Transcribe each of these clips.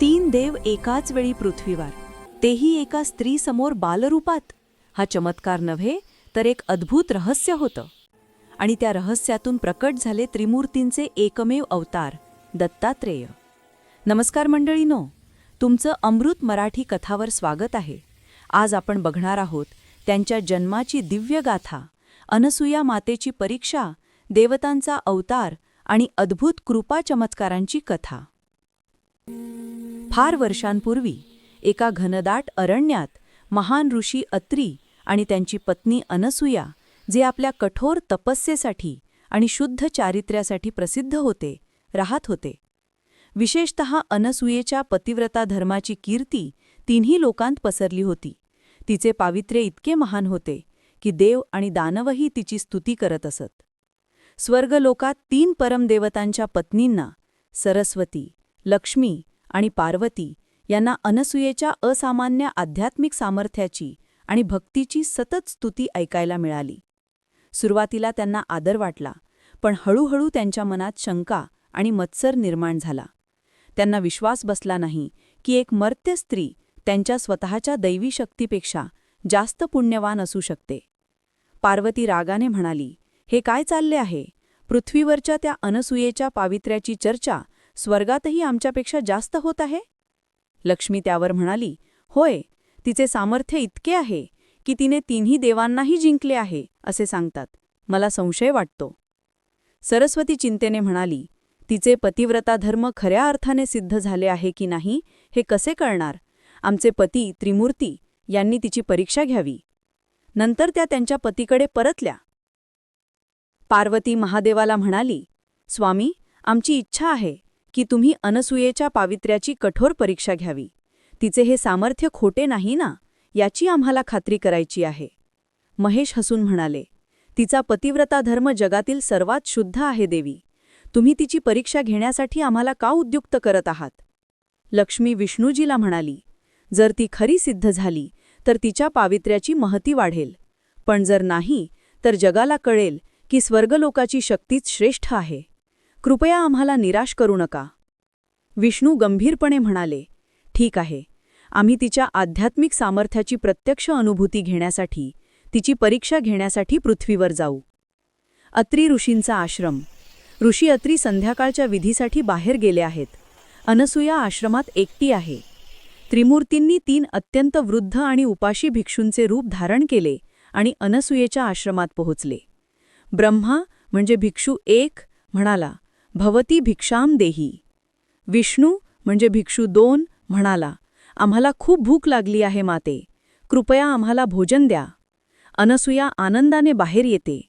तीन देव एकाच वेळी पृथ्वीवर. तेही एका स्त्रीसमोर बालरूपात. हा चमत्कार नव्हे तर एक अद्भुत रहस्य होतं. आणि त्या रहस्यातून प्रकट झाले त्रिमूर्तींचे एकमेव अवतार दत्तात्रेय. नमस्कार मंडळीनो तुमचं अमृत मराठी कथावर स्वागत आहे. आज आपण बघणार आहोत त्यांच्या जन्माची दिव्य गाथा अनसुया मातेची परीक्षा देवतांचा अवतार आणि अद्भुत कृपा चमत्कारांची कथा. फार वर्षांपूर्वी एका घनदाट अरण्यात महान ऋषी अत्री आणि त्यांची पत्नी अनसुया जे आपल्या कठोर तपस्येसाठी आणि शुद्ध चारित्र्यासाठी प्रसिद्ध होते राहत होते. विशेषत अनसुयेच्या पतिव्रता धर्माची कीर्ती तिन्ही लोकांत पसरली होती. तिचे पावित्र्य इतके महान होते की देव आणि दानवही तिची स्तुती करत असत. स्वर्गलोकात तीन परमदेवतांच्या पत्नींना सरस्वती लक्ष्मी आणि पार्वती यांना अनसुयेच्या असामान्य आध्यात्मिक सामर्थ्याची आणि भक्तीची सतत स्तुती ऐकायला मिळाली. सुरुवातीला त्यांना आदर वाटला पण हळूहळू त्यांच्या मनात शंका आणि मत्सर निर्माण झाला. त्यांना विश्वास बसला नाही की एक मर्त्य स्त्री त्यांच्या स्वतःच्या दैवी शक्तीपेक्षा जास्त पुण्यवान असू शकते. पार्वती रागाने म्हणाली हे काय चालले आहे? पृथ्वीवरच्या त्या अनसुयेच्या पावित्र्याची चर्चा स्वर्गातही आमच्यापेक्षा जास्त होत आहे? लक्ष्मी त्यावर म्हणाली होय तिचे सामर्थ्य इतके आहे की तिने तिन्ही देवांनाही जिंकले आहे असे सांगतात. मला संशय वाटतो. सरस्वती चिंतेने म्हणाली तिचे पतिव्रता धर्म खऱ्या अर्थाने सिद्ध झाले आहे की नाही हे कसे कळणार? आमचे पती त्रिमूर्ती यांनी तिची परीक्षा घ्यावी. नंतर त्या त्यांच्या पतीकडे परतल्या. पार्वती महादेवाला म्हणाली स्वामी आमची इच्छा आहे की तुम्ही अनसुयेच्या पावित्र्याची कठोर परीक्षा घ्यावी. तिचे हे सामर्थ्य खोटे नाही ना? याची आम्हाला खात्री करायची आहे. महेश हसून म्हणाले तिचा पतिव्रता धर्म जगातील सर्वात शुद्ध आहे देवी. तुम्ही तिची परीक्षा घेण्यासाठी आम्हाला का उद्युक्त करत आहात? लक्ष्मी विष्णूजीला म्हणाली जर ती खरी सिद्ध झाली तर तिच्या पावित्र्याची महती वाढेल. पण जर नाही तर जगाला कळेल की स्वर्गलोकाची शक्तीच श्रेष्ठ आहे. कृपया आम्हाला निराश करू नका. विष्णू गंभीरपणे म्हणाले ठीक आहे. आम्ही तिच्या आध्यात्मिक सामर्थ्याची प्रत्यक्ष अनुभूती घेण्यासाठी तिची परीक्षा घेण्यासाठी पृथ्वीवर जाऊ. अत्री ऋषींचा आश्रम. ऋषी अत्री संध्याकाळच्या विधीसाठी बाहेर गेले आहेत. अनसुया आश्रमात एकटी आहे. त्रिमूर्तींनी तीन अत्यंत वृद्ध आणि उपाशी भिक्षूंचे रूप धारण केले आणि अनसुयेच्या आश्रमात पोहोचले. ब्रह्मा म्हणजे भिक्षू एक म्हणाला भवती भिक्षाम देही. विष्णू म्हणजे भिक्षू दोन म्हणाला आम्हाला खूप भूक लागली आहे माते कृपया आम्हाला भोजन द्या. अनसुया आनंदाने बाहेर येते.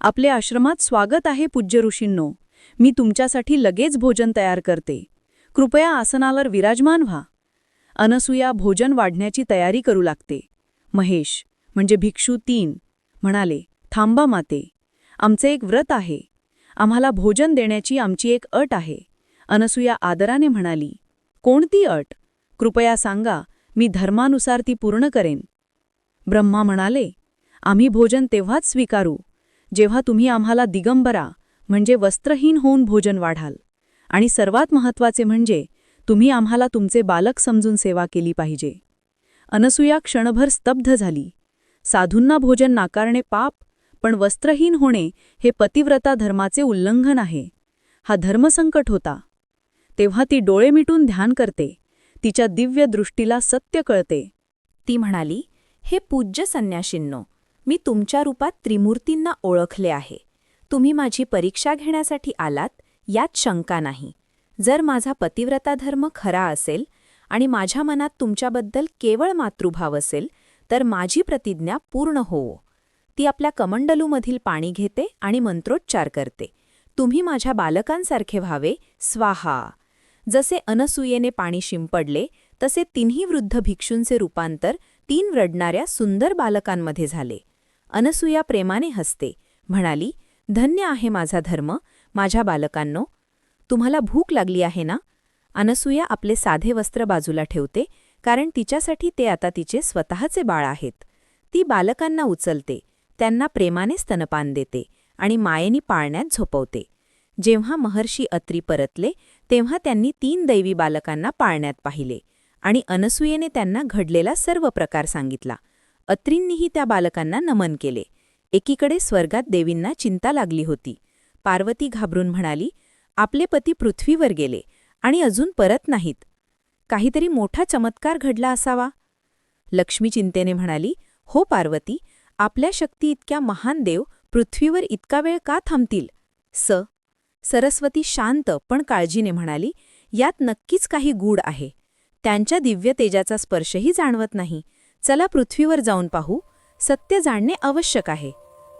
आपले आश्रमात स्वागत आहे पूज्य ऋषींनो मी तुमच्यासाठी लगेच भोजन तयार करते. कृपया आसनावर विराजमान व्हा. अनसुया भोजन वाढण्याची तयारी करू लागते. महेश म्हणजे भिक्षू तीन म्हणाले थांबा माते आमचे एक व्रत आहे. आम्हाला भोजन देण्याची आमची एक अट आहे. अनसुया आदराने म्हणाली कोणती अट? कृपया सांगा मी धर्मानुसार ती पूर्ण करेन. ब्रह्मा म्हणाले आम्ही भोजन तेव्हाच स्वीकारू जेव्हा तुम्ही आम्हाला दिगंबरा म्हणजे वस्त्रहीन होऊन भोजन वाढाल. आणि सर्वात महत्त्वाचे म्हणजे तुम्ही आम्हाला तुमचे बालक समजून सेवा केली पाहिजे. अनसुया क्षणभर स्तब्ध झाली. साधूंना भोजन नाकारणे पाप पण वस्त्रहीन होणे हे पतिव्रता धर्माचे उल्लंघन आहे. हा धर्मसंकट होता. तेव्हा ती डोळे मिटून ध्यान करते. तिच्या दिव्य दृष्टीला सत्य कळते. ती म्हणाली हे पूज्य संन्याशींनो मी तुमच्या रूपात त्रिमूर्तींना ओळखले आहे. तुम्ही माझी परीक्षा घेण्यासाठी आलात यात शंका नाही. जर माझा पतिव्रता धर्म खरा असेल आणि माझ्या मनात तुमच्याबद्दल केवळ मातृभाव असेल तर माझी प्रतिज्ञा पूर्ण होवो. ती आपल्या कमंडलूमधील पाणी घेते आणि मंत्रोच्चार करते. तुम्ही माझ्या बालकांसारखे व्हावे. स्वाहा. जसे अनसुयेने पाणी शिंपडले तसे तिन्ही वृद्ध भिक्षूंचे रूपांतर तीन रडणाऱ्या सुंदर बालकांमध्ये झाले. अनसुया प्रेमाने हसते. म्हणाली धन्य आहे माझा धर्म माझ्या बालकांनो. तुम्हाला भूक लागली आहे ना अनसुया आपले साधे वस्त्र बाजूला ठेवते कारण तिच्यासाठी ते आता तिचे स्वतःचे बाळ आहेत. ती बालकांना उचलते. त्यांना प्रेमाने स्तनपान देते आणि मायेनी पाळण्यात झोपवते. जेव्हा महर्षी अत्री परतले तेव्हा त्यांनी तीन दैवी बालकांना पाळण्यात पाहिले आणि अनसूयेने त्यांना घडलेला सर्व प्रकार सांगितला. अत्रींनीही त्या बालकांना नमन केले. एकीकडे स्वर्गात देवींना चिंता लागली होती. पार्वती घाबरून म्हणाली आपले पती पृथ्वीवर गेले आणि अजून परत नाहीत. काहीतरी मोठा चमत्कार घडला असावा. लक्ष्मी चिंतेने म्हणाली हो पार्वती आपल्या शक्ती इतक्या महान देव पृथ्वीवर इतका वेळ का थांबतील? स. सरस्वती शांत पण काळजीने म्हणाली यात नक्कीच काही गूढ आहे. त्यांच्या दिव्य तेजाचा स्पर्शही जाणवत नाही. चला पृथ्वीवर जाऊन पाहू. सत्य जाणणे आवश्यक आहे.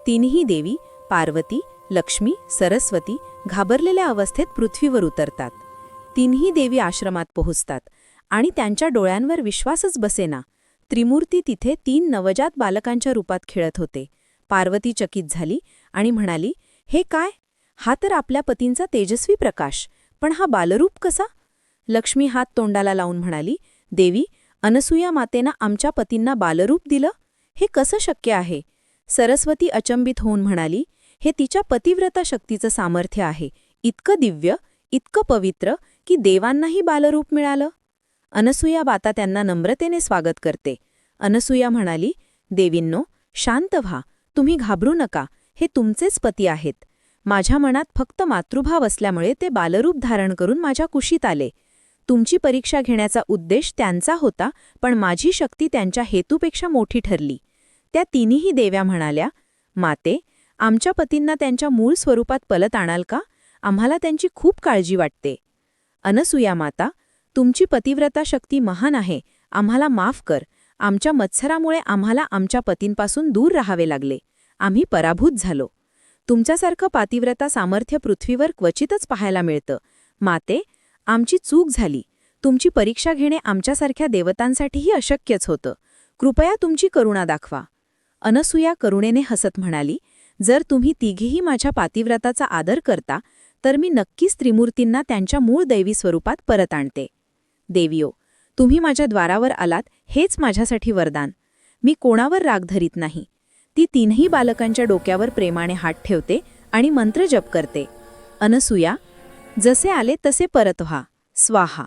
तिन्ही देवी पार्वती लक्ष्मी सरस्वती घाबरलेल्या अवस्थेत पृथ्वीवर उतरतात. तिन्ही देवी आश्रमात पोहोचतात आणि त्यांच्या डोळ्यांवर विश्वासच बसेना. त्रिमूर्ती तिथे तीन नवजात बालकांच्या रूपात खेळत होते. पार्वती चकित झाली आणि म्हणाली हे काय? हा तर आपल्या पतींचा तेजस्वी प्रकाश. पण हा बालरूप कसा? लक्ष्मी हात तोंडाला लावून म्हणाली देवी अनसूया मातेनं आमच्या पतींना बालरूप दिलं? हे कसं शक्य आहे? सरस्वती अचंबित होऊन म्हणाली हे तिच्या पतिव्रता शक्तीचं सामर्थ्य आहे. इतकं दिव्य इतकं पवित्र की देवांनाही बालरूप मिळालं. अनसूया बाता त्यांना नम्रतेने स्वागत करते. अनसूया म्हणाली देवींनो शांत व्हा. तुम्ही घाबरू नका. हे तुमचेच पती आहेत. माझ्या मनात फक्त मातृभाव असल्यामुळे ते बालरूप धारण करून माझ्या कुशीत आले. तुमची परीक्षा घेण्याचा उद्देश त्यांचा होता पण माझी शक्ती त्यांच्या हेतूपेक्षा मोठी ठरली. त्या तिन्ही देव्या म्हणाल्या माते आमच्या पतींना त्यांच्या मूळ स्वरूपात पलत आणाल का? आम्हाला त्यांची खूप काळजी वाटते. अनसूया माता तुमची पतिव्रता शक्ती महान आहे. आम्हाला माफ कर. आमच्या मत्सरामुळे आम्हाला आमच्या पतींपासून दूर राहावे लागले. आम्ही पराभूत झालो. तुमच्यासारखं पातिव्रता सामर्थ्य पृथ्वीवर क्वचितच पाहायला मिळतं. माते आमची चूक झाली. तुमची परीक्षा घेणे आमच्यासारख्या देवतांसाठीही अशक्यच होतं. कृपया तुमची करुणा दाखवा. अनसूया करुणेने हसत म्हणाली जर तुम्ही तिघेही माझ्या पातिव्रताचा आदर करता तर मी नक्कीच त्रिमूर्तींना त्यांच्या मूळ दैवी स्वरूपात परत आणते. देवियो तुम्ही माझ्या द्वारावर आलात हेच माझ्यासाठी वरदान. मी कोणावर राग धरीत नाही. ती तीनही बालकांच्या डोक्यावर प्रेमाने हात ठेवते आणि मंत्र जप करते. अनसूया जसे आले तसे परत व्हा. स्वाहा.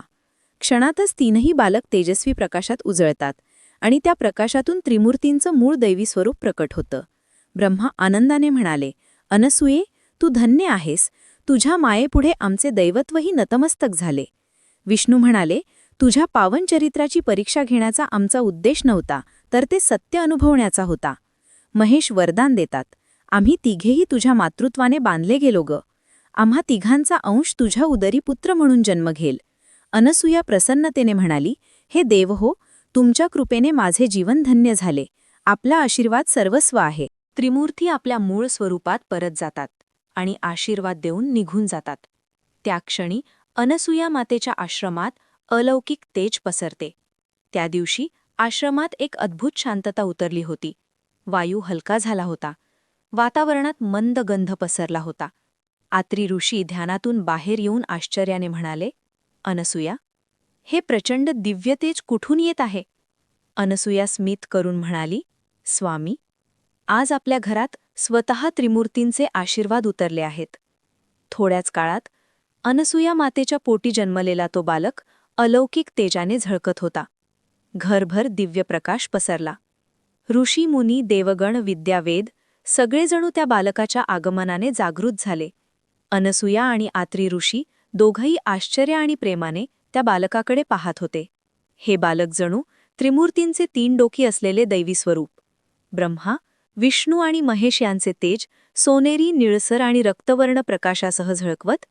क्षणातच तीनही बालक तेजस्वी प्रकाशात उजळतात आणि त्या प्रकाशातून त्रिमूर्तींचं मूळ दैवी स्वरूप प्रकट होतं. ब्रह्मा आनंदाने म्हणाले अनसूये तू धन्य आहेस. तुझ्या मायेपुढे आमचे दैवत्वही नतमस्तक झाले. विष्णू म्हणाले तुझ्या पावन चरित्राची परीक्षा घेण्याचा आमचा उद्देश नव्हता तर ते सत्य अनुभवण्याचा होता. महेश वरदान देतात आम्ही तिघेही तुझ्या मातृत्वाने बांधले गेलो ग. आम्हा तिघांचा अंश तुझ्या उदरी पुत्र म्हणून जन्म घेल अनसूया प्रसन्नतेने म्हणाली हे देव हो तुमच्या कृपेने माझे जीवन धन्य झाले. आपला आशीर्वाद सर्वस्व आहे त्रिमूर्ती आपल्या मूळ स्वरूपात परत जातात आणि आशीर्वाद देऊन निघून जातात. त्या क्षणी अनसूया मातेच्या आश्रमात अलौकिक तेज पसरते. त्या दिवशी आश्रमात एक अद्भुत शांतता उतरली होती. वायू हलका झाला होता. वातावरणात मंद गंध पसरला होता. आत्री ऋषी ध्यानातून बाहेर येऊन आश्चर्याने म्हणाले अनसूया हे प्रचंड दिव्य तेज कुठून येत आहे? अनसूया स्मित करून म्हणाली स्वामी आज आपल्या घरात स्वतः त्रिमूर्तींचे आशीर्वाद उतरले आहेत. थोड्याच काळात अनसूया मातेच्या पोटी जन्मलेला तो बालक अलौकिक तेजाने झळकत होता. घरभर दिव्य प्रकाश पसरला. ऋषी मुनी देवगण विद्यावेद सगळेजणू त्या बालकाच्या आगमनाने जागृत झाले. अनसूया आणि आत्री ऋषी दोघंही आश्चर्य आणि प्रेमाने त्या बालकाकडे पाहत होते. हे बालक जणू त्रिमूर्तींचे तीन डोकी असलेले दैवी स्वरूप. ब्रह्मा विष्णू आणि महेश यांचे तेज सोनेरी निळसर आणि रक्तवर्ण प्रकाशासह झळकवत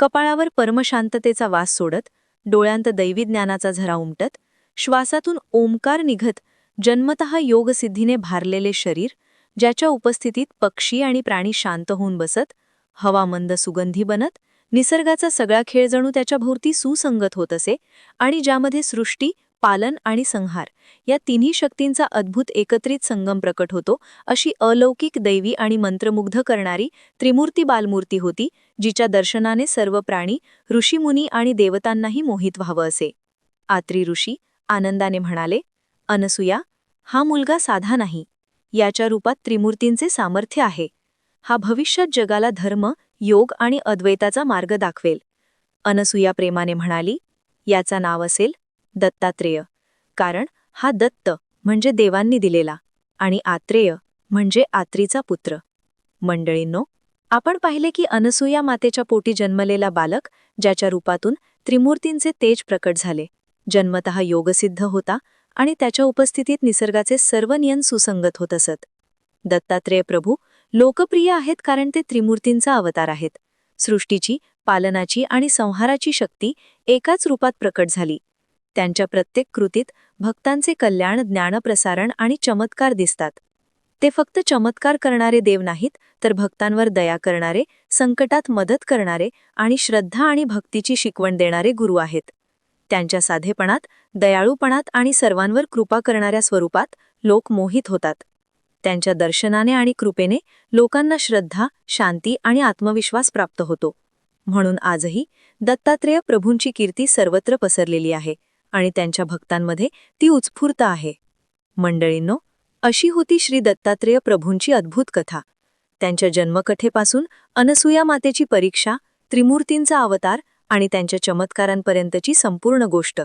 कपाळावर परमशांततेचा वास सोडत डोळ्यांत दैवी ज्ञानाचा झरा उमटत श्वासातून ओंकार निघत जन्मतः योगसिद्धीने भारलेले शरीर ज्याच्या उपस्थितीत पक्षी आणि प्राणी शांत होऊन बसत हवा मंद सुगंधी बनत निसर्गाचा सगळा खेळ जणू त्याच्या भोवती सुसंगत होत असे आणि ज्यामध्ये सृष्टी पालन आणि संहार या तिन्ही शक्तींचा अद्भुत एकत्रित संगम प्रकट होतो. अशी अलौकिक दैवी आणि मंत्रमुग्ध करणारी त्रिमूर्ती बालमूर्ती होती जिच्या दर्शनाने सर्व प्राणी ऋषीमुनी आणि देवतांनाही मोहित व्हावं असे. आत्री ऋषी आनंदाने म्हणाले अनसूया हा मुलगा साधा नाही. याच्या रूपात त्रिमूर्तींचे सामर्थ्य आहे. हा भविष्यात जगाला धर्म योग आणि अद्वैताचा मार्ग दाखवेल. अनसुया प्रेमाने म्हणाली याचा नाव असेल दत्तात्रेय. कारण हा दत्त म्हणजे देवांनी दिलेला आणि आत्रेय म्हणजे आत्रीचा पुत्र. मंडळींनो आपण पाहिले की अनसुया मातेच्या पोटी जन्मलेला बालक ज्याच्या रूपातून त्रिमूर्तींचे तेज प्रकट झाले. जन्मतः योगसिद्ध होता आणि त्याच्या उपस्थितीत निसर्गाचे सर्व नियम सुसंगत होत असत. दत्तात्रेय प्रभू लोकप्रिय आहेत कारण ते त्रिमूर्तींचा अवतार आहेत. सृष्टीची पालनाची आणि संहाराची शक्ती एकाच रूपात प्रकट झाली. त्यांच्या प्रत्येक कृतीत भक्तांचे कल्याण ज्ञानप्रसारण आणि चमत्कार दिसतात. ते फक्त चमत्कार करणारे देव नाहीत तर भक्तांवर दया करणारे संकटात मदत करणारे आणि श्रद्धा आणि भक्तीची शिकवण देणारे गुरु आहेत. त्यांच्या साधेपणात दयाळूपणात आणि सर्वांवर कृपा करणाऱ्या स्वरूपात लोक मोहित होतात. त्यांच्या दर्शनाने आणि कृपेने लोकांना श्रद्धा शांती आणि आत्मविश्वास प्राप्त होतो. म्हणून आजही दत्तात्रेय प्रभूंची कीर्ती सर्वत्र पसरलेली आहे. आणि त्यांच्या भक्तांमध्ये ती उत्स्फूर्त आहे. मंडळींनो अशी होती श्री दत्तात्रेय प्रभूंची अद्भुत कथा. त्यांच्या जन्मकथेपासून अनसुया मातेची परीक्षा त्रिमूर्तींचा अवतार आणि त्यांच्या चमत्कारांपर्यंतची संपूर्ण गोष्ट.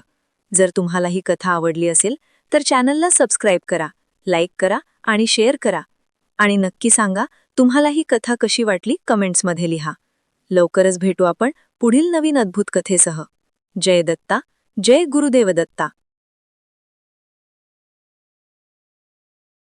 जर तुम्हाला ही कथा आवडली असेल तर चॅनलला सबस्क्राईब करा लाईक करा आणि शेअर करा. आणि नक्की सांगा तुम्हाला ही कथा कशी वाटली कमेंट्समध्ये लिहा. लवकरच भेटू आपण पुढील नवीन अद्भुत कथेसह. जय दत्ता. जय गुरुदेव दत्ता